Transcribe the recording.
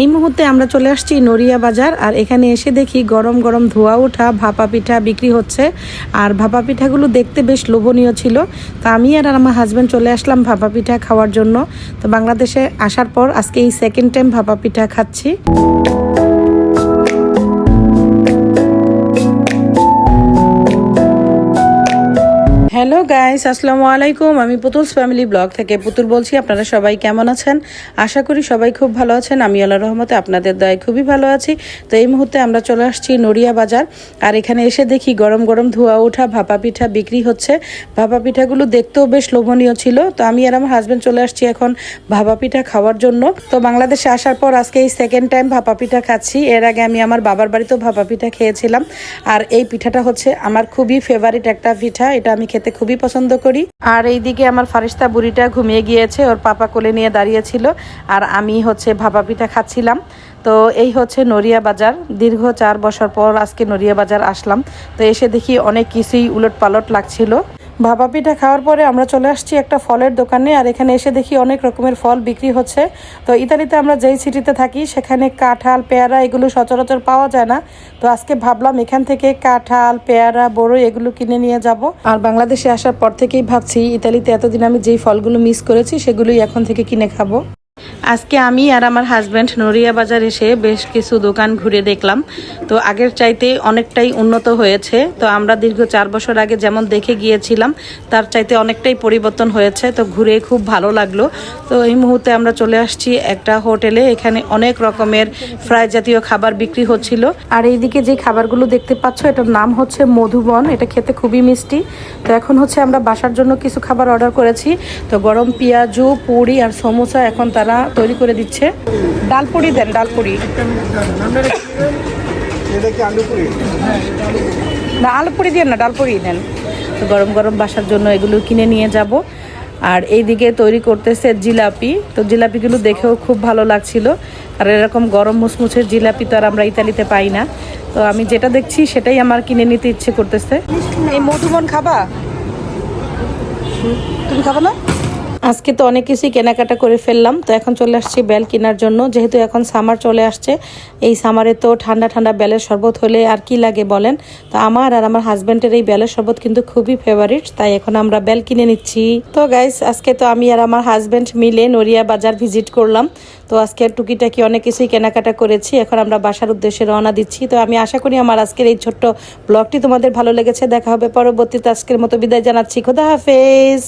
এই মুহূর্তে আমরা চলে আসছি নড়িয়া বাজার, আর এখানে এসে দেখি গরম গরম ধোয়া ওঠা, ভাপা পিঠা বিক্রি হচ্ছে। আর ভাপা পিঠাগুলো দেখতে বেশ লোভনীয় ছিল। তো আমি আর আমার হাজব্যান্ড চলে আসলাম ভাপা পিঠা খাওয়ার জন্য। তো বাংলাদেশে আসার পর আজকে এই সেকেন্ড টাইম ভাপা পিঠা খাচ্ছি। হ্যালো গাইস, আসসালামু আলাইকুম। আমি পুতুলস ফ্যামিলি ব্লগ থেকে পুতুল বলছি, আপনারা সবাই কেমন আছেন? আশা করি সবাই খুব ভালো আছেন। আমি আল্লাহ রহমতে আপনাদের দয়ায় খুবই ভালো আছি। তো এই মুহূর্তে আমরা চলে আসছি নড়িয়া বাজার, আর এখানে এসে দেখি গরম গরম ধোয়া ওঠা, ভাপা পিঠা বিক্রি হচ্ছে। ভাপা পিঠাগুলো দেখতেও বেশ লোভনীয় ছিল। তো আমি আর আমার হাজব্যান্ড চলে আসছি এখন ভাপা পিঠা খাওয়ার জন্য। তো বাংলাদেশে আসার পর আজকে এই সেকেন্ড টাইম ভাপা পিঠা খাচ্ছি। এর আগে আমি আমার বাবার বাড়িতেও ভাপা পিঠা খেয়েছিলাম। আর এই পিঠাটা হচ্ছে আমার খুবই ফেভারিট একটা পিঠা। এটা আমি খেতে খুবই পছন্দ করি। আর এইদিকে আমার ফারিস্তা বুড়িটা ঘুমিয়ে গিয়েছে, ওর পাপা কোলে নিয়ে দাঁড়িয়েছিল, আর আমি হচ্ছে ভাপা পিঠা খাচ্ছিলাম। তো এই হচ্ছে নড়িয়া বাজার। দীর্ঘ চার বছর পর আজকে নড়িয়া বাজার আসলাম। তো এসে দেখি অনেক কিছুই উলট পালট লাগছিল। ভাপা পিঠা খাওয়ার পরে আমরা চলে আসছি একটা ফলের দোকানে, আর এখানে এসে দেখি অনেক রকমের ফল বিক্রি হচ্ছে। তো ইতালিতে আমরা যেই সিটিতে থাকি, সেখানে কাঁঠাল, পেয়ারা এগুলো সচরাচর পাওয়া যায় না। তো আজকে ভাবলাম এখান থেকে কাঁঠাল, পেয়ারা, বড়ই এগুলো কিনে নিয়ে যাব। আর বাংলাদেশে আসার পর থেকেই ভাবছি, ইতালিতে এতদিন আমি যেই ফলগুলো মিস করেছি, সেগুলোই এখন থেকে কিনে খাব। আজকে আমি আর আমার হাজব্যান্ড নড়িয়া বাজার এসে বেশ কিছু দোকান ঘুরে দেখলাম। তো আগের চাইতে অনেকটাই উন্নত হয়েছে। তো আমরা দীর্ঘ চার বছর আগে যেমন দেখে গিয়েছিলাম, তার চাইতে অনেকটাই পরিবর্তন হয়েছে। তো ঘুরে খুব ভালো লাগল। তো এই মুহূর্তে আমরা চলে আসছি একটা হোটেলে। এখানে অনেক রকমের ফ্রাই জাতীয় খাবার বিক্রি হচ্ছিল। আর এইদিকে যে খাবারগুলো দেখতে পাচ্ছ, এটার নাম হচ্ছে মধুবন। এটা খেতে খুবই মিষ্টি। তো এখন হচ্ছে আমরা বাসার জন্য কিছু খাবার অর্ডার করেছি। তো গরম পেঁয়াজু, পুরি আর সমোসা এখন তারা তৈরি করে দিচ্ছে। ডালপুরি দেন ডালপুরি। না আলুপুরি দিয়ে না ডালপুরি দেন। তো গরম গরম বাসার জন্য এগুলো কিনে নিয়ে যাব। আর এইদিকে তৈরি করতেছে জিলাপি। তো জিলাপিগুলো দেখেও খুব ভালো লাগছিল। আর এরকম গরম মুচমুচের জিলাপি তো আর আমরা ইতালিতে পাই না। তো আমি যেটা দেখছি সেটাই আমার কিনে নিতে ইচ্ছে করতেছে। এই মধুমন খাবা? তুমি খাব না? আজকে তো অনেক কিছুই কেনাকাটা করে ফেললাম, তো এখন চলে আসছি বেল কেনার জন্য। যেহেতু এখন সামার চলে আসছে, এই সামারে তো ঠান্ডা ঠান্ডা বেলের শরবত হলে আর কি লাগে বলেন? তো আমার আর আমার হাজব্যান্ডের এই বেলের শরবত কিন্তু খুবই ফেভারিট তাই এখন আমরা বেল কিনে নিচ্ছি। তো গাইস আজকে তো আমি আর আমার হাজব্যান্ড মিলে নড়িয়া বাজার ভিজিট করলাম, তো আজকে টুকিটাকি অনেক কিছুই কেনাকাটা করেছি, এখন আমরা বাসার উদ্দেশ্যে রওনা দিচ্ছি। তো আমি আশা করি আমার আজকের এই ছোট্ট ব্লগটি তোমাদের ভালো লেগেছে, দেখা হবে পরবর্তীতে, আজকের মতো বিদায় জানাচ্ছি, খোদা হাফেজ।